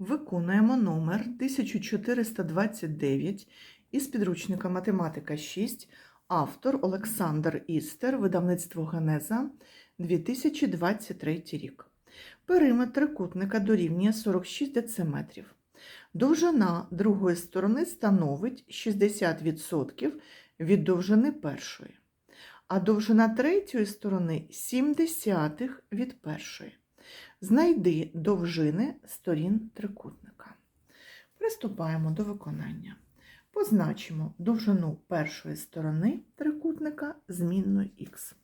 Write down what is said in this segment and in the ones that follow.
Виконуємо номер 1429 із підручника Математика 6, автор Олександр Істер, видавництво Генеза, 2023 рік. Периметр трикутника дорівнює 46 дециметрів. Довжина другої сторони становить 60% від довжини першої, а довжина третьої сторони 0,7 від першої. Знайди довжини сторін трикутника. Приступаємо до виконання. Позначимо довжину першої сторони трикутника змінною х.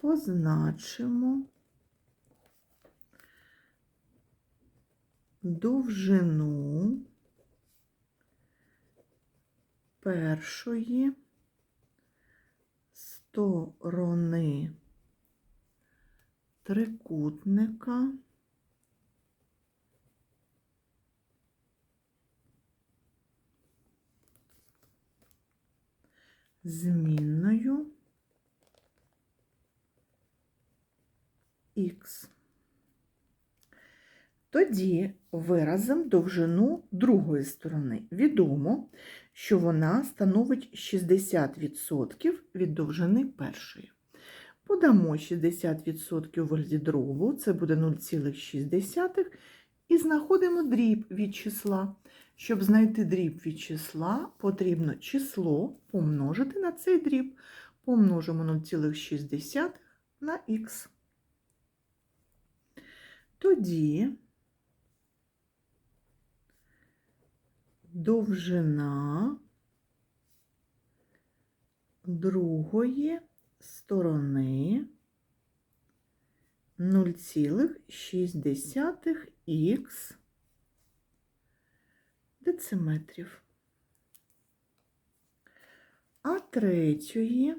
Позначимо довжину першої сторони трикутника змінною х. Тоді виразимо довжину другої сторони. Відомо, що вона становить 60% від довжини першої. Подамо 60% у вигляді дробу, це буде 0,6, і знаходимо дріб від числа. Щоб знайти дріб від числа, потрібно число помножити на цей дріб. Помножимо 0,6 на х. Тоді довжина другої сторони 0,6х дециметрів. А третьої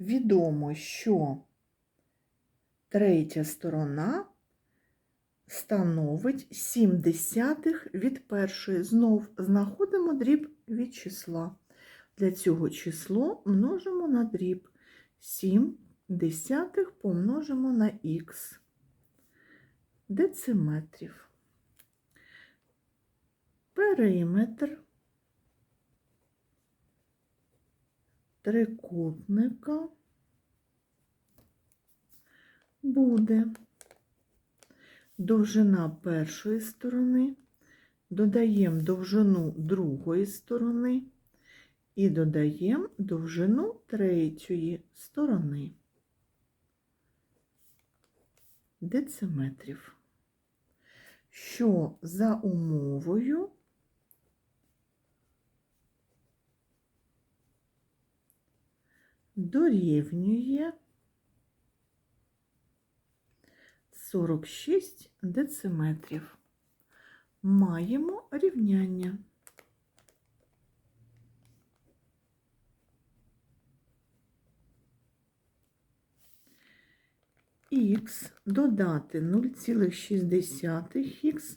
відомо, що третя сторона становить 7 десятих від першої. Знов знаходимо дріб від числа. Для цього число множимо на дріб. 7 десятих помножимо на х дециметрів. Периметр трикутника буде довжина першої сторони, додаємо довжину другої сторони. І додаємо довжину третьої сторони. Дециметрів, що за умовою? Дорівнює 46 дециметрів. Маємо рівняння. Х додати 0,6х,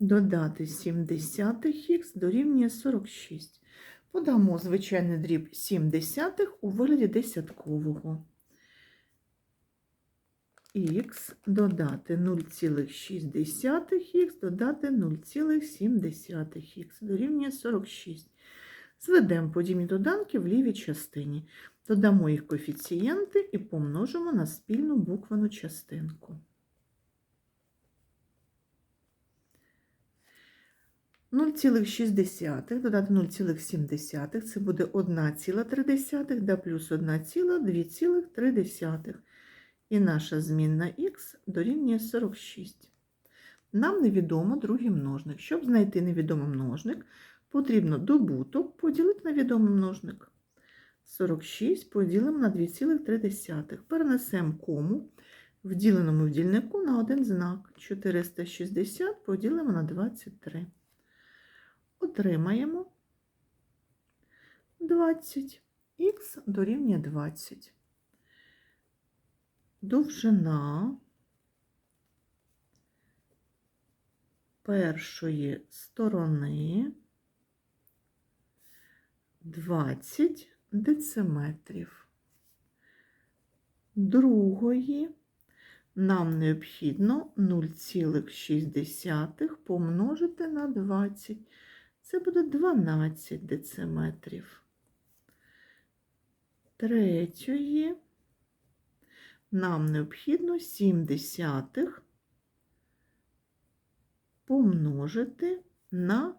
додати 70х дорівнює 46. Подамо звичайний дріб 7 десятих у вигляді десяткового. Х додати 0,6х, додати 0,7х дорівнює 46. Зведемо подібні доданки в лівій частині. Додамо їх коефіцієнти і помножимо на спільну буквену частинку. Нуль цілих додати 0,7 це буде 1,3 да плюс 1,2,3. І наша змінна х дорівнює 46. Нам невідомо другий множник. Щоб знайти невідомий множник, потрібно добуток поділити на відомий множник. 46 поділимо на 2,3. Перенесемо кому в діленому в дільнику на один знак. 460 поділимо на 23. Отримаємо 20. Х дорівнює 20. Довжина першої сторони 20 дециметрів. другої нам необхідно 0,6 помножити на 20. Це буде 12 дециметрів. Третьої нам необхідно 7 десятих помножити на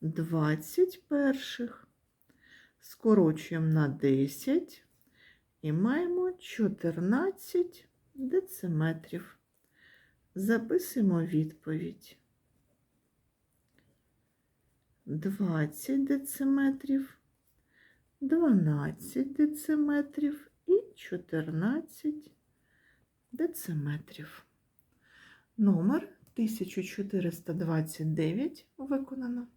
20 перших. Скорочуємо на 10 і маємо 14 дециметрів. Записуємо відповідь. 20 дециметрів, 12 дециметрів 14 дециметрів. Номер 1429 виконано.